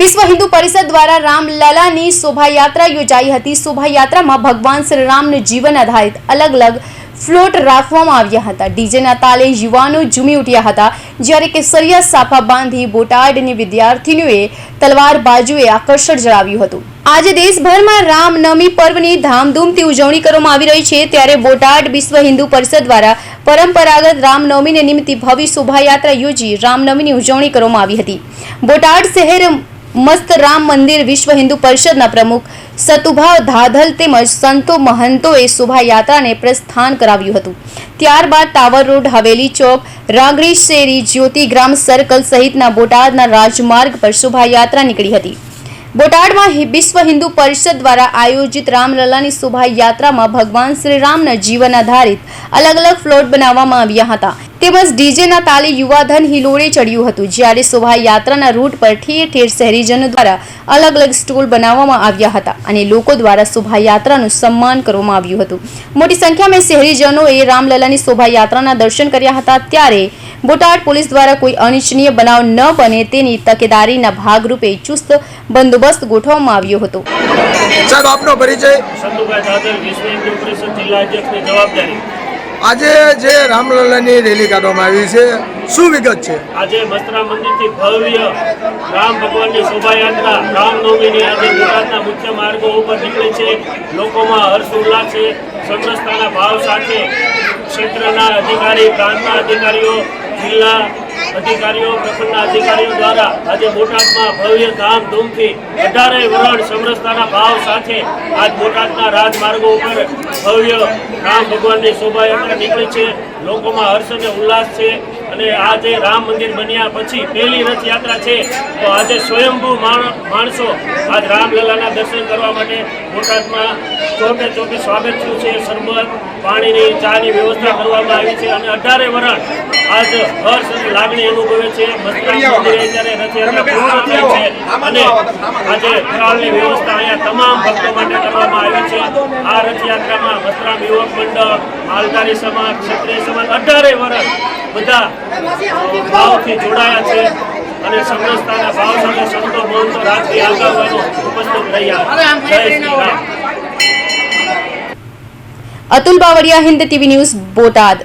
વિશ્વ હિન્દુ પરિષદ દ્વારા રામલલાની શોભાયાત્રા યોજાઈ હતી. શોભાયાત્રામાં ભગવાન શ્રી રામનું જીવન આધારિત અલગ અલગ ફ્લોટ રાખવામાં આવ્યા હતા. ડીજેના તાલે યુવાનો ઝૂમી ઉઠ્યા હતા, જ્યારે કેસરિયા સાફા બાંધી બોટાડની વિદ્યાર્થીનીઓએ તલવાર બાજુએ આકર્ષણ જણાવ્યું હતું. આજે દેશભરમાં રામનવમી પર્વની ધામધૂમથી ઉજવણી કરવામાં આવી રહી છે. ત્યારે બોટાડ વિશ્વ હિન્દુ પરિષદ દ્વારા પરંપરાગત રામનવમીને નિમિત્તે ભવ્ય શોભાયાત્રા યોજી રામનવમીની ઉજવણી કરવામાં આવી હતી. બોટાડ શહેર મસ્ત રામ મંદિર વિશ્વ હિન્દુ પરિષદના પ્રમુખ સતુભાવ ધાધલ તેમજ સંતો મહંતોએ શોભાયાત્રાને પ્રસ્થાન કરાવ્યું હતું. ત્યારબાદ ટાવર રોડ, હવેલી ચોક રાંગરી શેરી જ્યોતિગ્રામ સર્કલ સહિતના બોટાદના રાજમાર્ગ પર શોભાયાત્રા નીકળી હતી. બોટાદમાં વિશ્વ હિન્દુ પરિષદ દ્વારા આયોજિત રામલલાની શોભાયાત્રામાં ભગવાન શ્રી રામના જીવન આધારિત અલગ અલગ ફ્લોટ બનાવવામાં આવ્યા હતા. તેમજ ડીજેના તાલે યુવાધન હિલોળે ચડ્યું હતું જ્યારે શોભાયાત્રાના રૂટ પર ઠેર ઠેર શહેરીજનો દ્વારા અલગ અલગ સ્ટોલ બનાવવામાં આવ્યા હતા અને લોકો દ્વારા શોભાયાત્રાનું સન્માન કરવામાં આવ્યું હતું. મોટી સંખ્યામાં શહેરીજનોએ રામલલાની શોભાયાત્રાના દર્શન કર્યા હતા ત્યારે બોટાદ પોલીસ દ્વારા કોઈ અનિચ્છનીય બનાવ ન બને તેની તકેદારીના ભાગરૂપે ચુસ્ત બંદોબસ્ત ગોઠવવામાં આવ્યો હતો. સાહેબ આપનો પરિચય? સંતુભાઈ દાદર વિશ્વ હિન્દુ પરિષદ જિલ્લા અધ્યક્ષની જવાબદારી. આજે જે રામલલ્લાની રેલી કાઢવામાં આવી છે, શું વિગત છે? આજે મસ્ત્રા મંદિરથી ભવ્ય રામ ભગવાનની શોભાયાત્રા, રામનવમીની આજે ગુજરાતના મુખ્ય માર્ગો ઉપર નીકળે છે. લોકોમાં હર્ષ ઉલ્લાસ છે, સમરસતાના ભાવ સાથે ક્ષેત્રના અધિકારી, પ્રાંતના અધિકારીઓ, જિલ્લા અધિકારીઓ, પ્રખંડના અધિકારીઓ દ્વારા આજે બોટાદમાં ભવ્ય ધામધૂમથી અઢારે વરણ સમરસતાના ભાવ સાથે આજ બોટાદના રાજમાર્ગો ઉપર ભવ્ય રામ ભગવાનની શોભાયાત્રા નીકળી છે. લોકોમાં હર્ષ અને ઉલ્લાસ છે. અને આ જે રામ મંદિર બન્યા પછી પહેલી રથયાત્રા છે તો આજે સ્વયંભૂ માણસો આજ રામલલાના દર્શન કરવા માટે બોટાદમાં ચોકે ચોકે સ્વાગત થયું છે. શરબત પાણીની ચાની વ્યવસ્થા કરવામાં આવી છે અને અઢારે વરણ આજ હર્ષ અને લાગણી અનુભવે છે. જ્યારે રથયાત્રા પૂર્ણ થઈ છે અને આજે ફરાળની વ્યવસ્થા અહીંયા તમામ ભક્તો માટે કરવામાં આવી છે. આ રથયાત્રામાં વસ્ત્રામ યુવક મંડળ માલધારી સમાજ ક્ષત્રિય સમાજ અઢારે વરણ બધા ભાવથી જોડાયા છે અને સમરસતાના ભાવ સાથે સંતો મહંતો રાજકીય આગળવાનો ઉપસ્થિત રહ્યા. જય Shri Ram. Atul Bavaliya Hind TV news Botad.